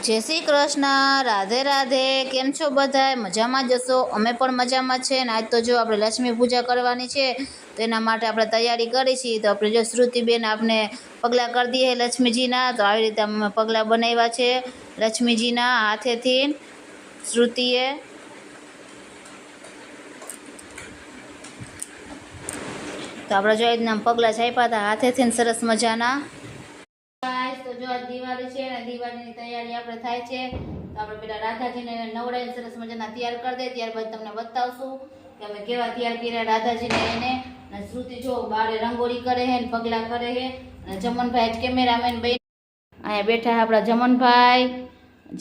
જય શ્રી કૃષ્ણ, રાધે રાધે, કેમ છો બધાય? મજામાં જશો અમે પણ મજામાં છે ને? આજ તો જો આપણે લક્ષ્મી પૂજા કરવાની છે, તો એના માટે આપણે તૈયારી કરી છીએ. તો આપણે જો શ્રુતિબેન આપણે પગલાં કરી દઈએ લક્ષ્મીજીના, તો આવી રીતે અમે પગલાં બનાવ્યા છે લક્ષ્મીજીના હાથેથી. શ્રુતિએ તો આપણે જો રીતના પગલાં છાપ્યા હતા હાથેથી સરસ મજાના. આજ દિવાળી છે અને દિવાળીની તૈયારી આપણે થાય છે. તો આપણે પેલા રાધાજીને નવડાવીને સરસ મજાના તૈયાર કરી દે, ત્યારબાદ તમને બતાવશું કે અમે કેવા તૈયાર કર્યા રાધાજીને એને. અને શ્રુતિ જો બારે રંગોળી કરે હે ને પગલા કરે હે. અને જમનભાઈ જ કેમેરામેન બે અહીંયા બેઠા હે આપણા જમનભાઈ.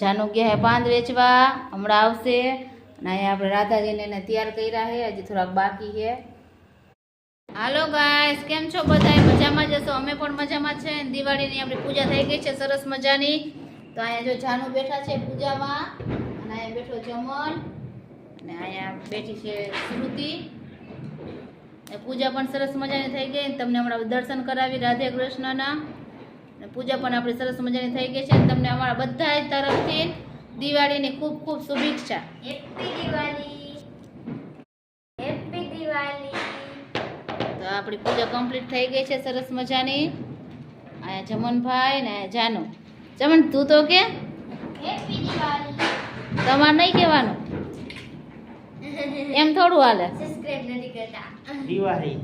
જાનુ ગયા પાંદ વેચવા, હમણાં આવશે. અને અહીંયા આપણે રાધાજીને એને તૈયાર કર્યા છે હજી થોડાક બાકી છે હાલો ગાઈસ કેમ છો બધાય? મજામાં જશો અમે પણ મજામાં છે. દિવાળીની આપણી પૂજા થઈ ગઈ છે, સરસ મજાની. તો અહીંયા જો જાનુ બેઠા છે પૂજામાં, અને અહીંયા બેઠો જમન અને અહીંયા બેઠી છે શ્રુતિ. પૂજા પણ સરસ મજાની થઈ ગઈ. તમને હમણાં દર્શન કરાવી રાધે કૃષ્ણના. પૂજા પણ આપણી સરસ મજાની થઈ ગઈ છે. તમને અમારા બધા તરફથી દિવાળીની ખૂબ ખૂબ શુભેચ્છા. દિવાળી હેપી દિવાળી તો આપણી પૂજા કમ્પ્લીટ થઈ ગઈ છે સરસ મજાની. અહીંયા જમનભાઈ ને જાનુ. જમન તું તો કે? તમારે નહીં કહેવાનું? એમ થોડું હાલે. સબસ્ક્રાઇબ નથી કરતા. દિવાળી.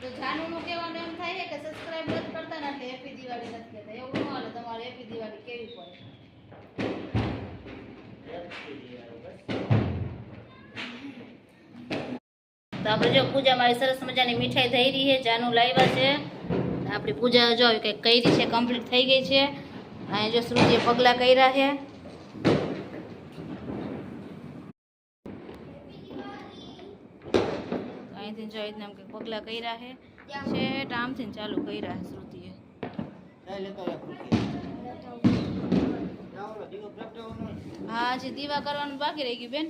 તો જાનુનું કહેવાનું એમ થાય કે સબસ્ક્રાઇબ નથી કરતા ને એટલે હેપી દિવાળી નથી કહેતા. એવું ન હાલે તમારે હેપી દિવાળી કેવી પડે તો આપણે જો પૂજા મારી સરસ મજાની મીઠાઈ થઈ રહી છે, જાનુ લાવ્યા છે. આપણી પૂજા જો આવી કંઈક કરી છે કમ્પ્લીટ થઈ ગઈ છે. અહીંયા જો શ્રુતિએ પગલાં કર્યા છે. અહીંથી જો રીતના આમ કંઈક પગલાં કર્યા છે. છે આમથી ને ચાલુ કર્યા છે શ્રુતિએ. હા, હજી દીવા કરવાનું બાકી રહી ગયું બેન.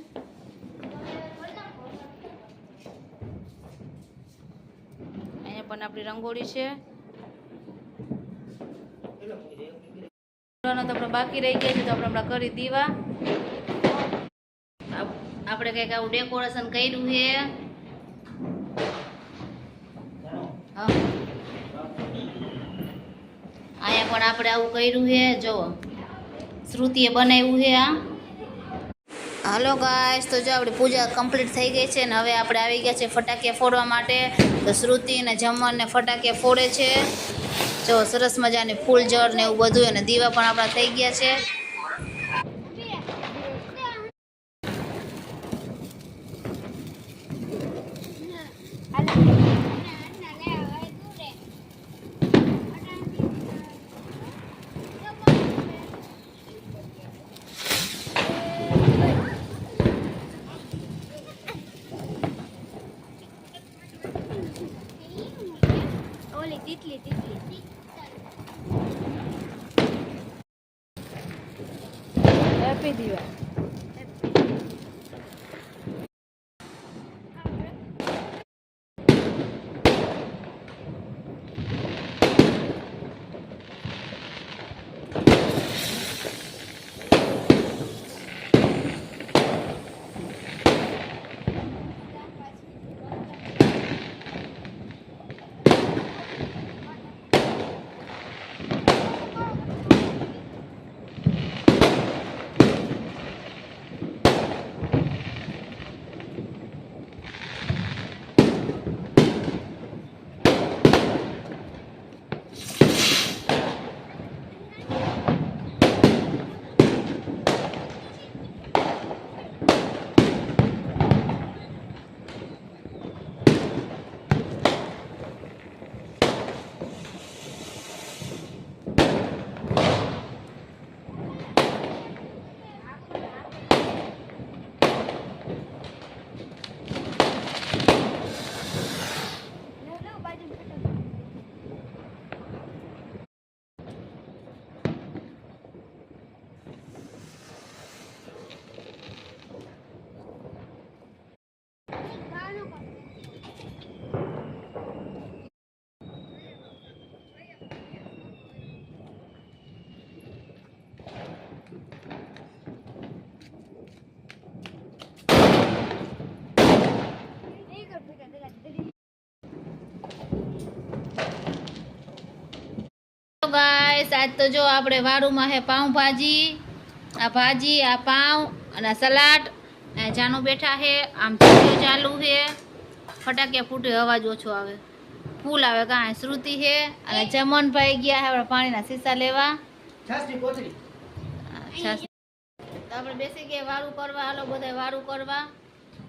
પણ આપણી રંગોળી છે. આપણે બાકી રહી ગયા છે, તો આપણે હમણાં કરી દીવા. આપ- આપણે કંઈક આવું ડેકોરેશન કર્યું છે. અહીંયા પણ આપણે આવું કર્યું છે, જુઓ. શ્રુતિએ બનાવ્યું છે આ. હાલો ગાઈસ તો જો આપણી પૂજા કમ્પ્લીટ થઈ ગઈ છે ને હવે આપણે આવી ગયા છે ફટાકિયા ફોડવા માટે. તો શ્રુતિ ને જમણ ને ફટાકિયા ફોડે છે. જો સરસ મજાની ફૂલ જળ ને એવું બધું, અને દીવા પણ આપણા થઈ ગયા છે. હેપી દીવા ગાઈસ આજ તો જો આપણે વારુમાં હે પાઉંભાજી આ ભાજી આ પાઉં અને સલાડ. જાનુ બેઠા હે આમ ચીજો ચાલુ હે. ફટાકે ફૂટે અવાજ ઓછો આવે. ફૂલ આવે કાંઈ શ્રુતિ હે. અને જમનભાઈ ગયા હે આપણે પાણીના સીસા લેવા. આપણે બેસી ગયા વારું કરવા. હાલો બધા વારું કરવા.